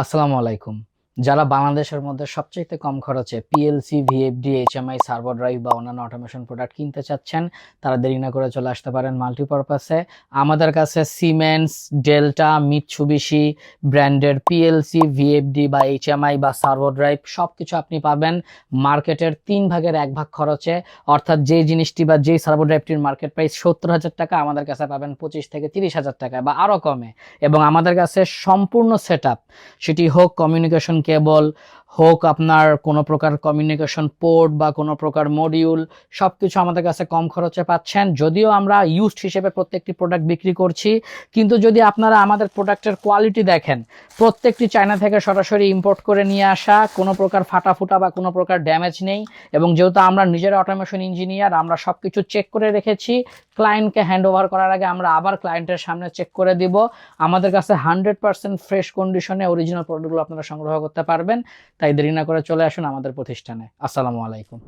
আসসালামু আলাইকুম। যারা বাংলাদেশের মধ্যে সবচেয়ে কম খরচে PLC VFD HMI server drive বা অন্যান্য অটোমেশন প্রোডাক্ট কিনতে চাচ্ছেন, তারা দেরি না করে চলে আসতে পারেন মাল্টিপারপাসে আমাদের কাছে সিমেন্স ডেল্টা মিৎসুবিশি ব্র্যান্ডের পিএলসি ভিএফডি বা এইচএমআই বা সার্ভার ড্রাইভ সব কিছু আপনি পাবেন মার্কেটের তিন ভাগের এক ভাগ খরচে। অর্থাৎ যেই জিনিসটি বা যেই সার্ভার ড্রাইভটির মার্কেট প্রাইস সত্তর হাজার টাকা, আমাদের কাছে পাবেন পঁচিশ থেকে তিরিশ হাজার টাকা বা আরও কমে। এবং আমাদের কাছে সম্পূর্ণ সেট সেটি হোক কমিউনিকেশন কেবল হোক আপনার কোনো প্রকার কমিউনিকেশন পোর্ট বা কোনো প্রকার মডিউল সব কিছু আমাদের কাছে কম খরচে পাচ্ছেন। যদিও আমরা ইউজড হিসেবে প্রত্যেকটি প্রোডাক্ট বিক্রি করছি, কিন্তু যদি আপনারা আমাদের প্রোডাক্টের কোয়ালিটি দেখেন, প্রত্যেকটি চায়না থেকে সরাসরি ইম্পোর্ট করে নিয়ে আসা, কোনো প্রকার ফাটা ফুটা বা কোনো প্রকার ড্যামেজ নেই। এবং যেহেতু আমরা নিজের অটোমেশন ইঞ্জিনিয়ার আমরা সব কিছু চেক করে রেখেছি ক্লায়েন্টকে হ্যান্ড ওভার করার আগে আমরা আবার ক্লায়েন্টের সামনে চেক করে দিব। আমাদের কাছে হান্ড্রেড পার্সেন্ট ফ্রেশ কন্ডিশনে অরিজিনাল প্রোডাক্টগুলো আপনারা সংগ্রহ করতে পারবেন। তাই দেরি না করে চলে আসুন আমাদের প্রতিষ্ঠানে। আসসালামু আলাইকুম।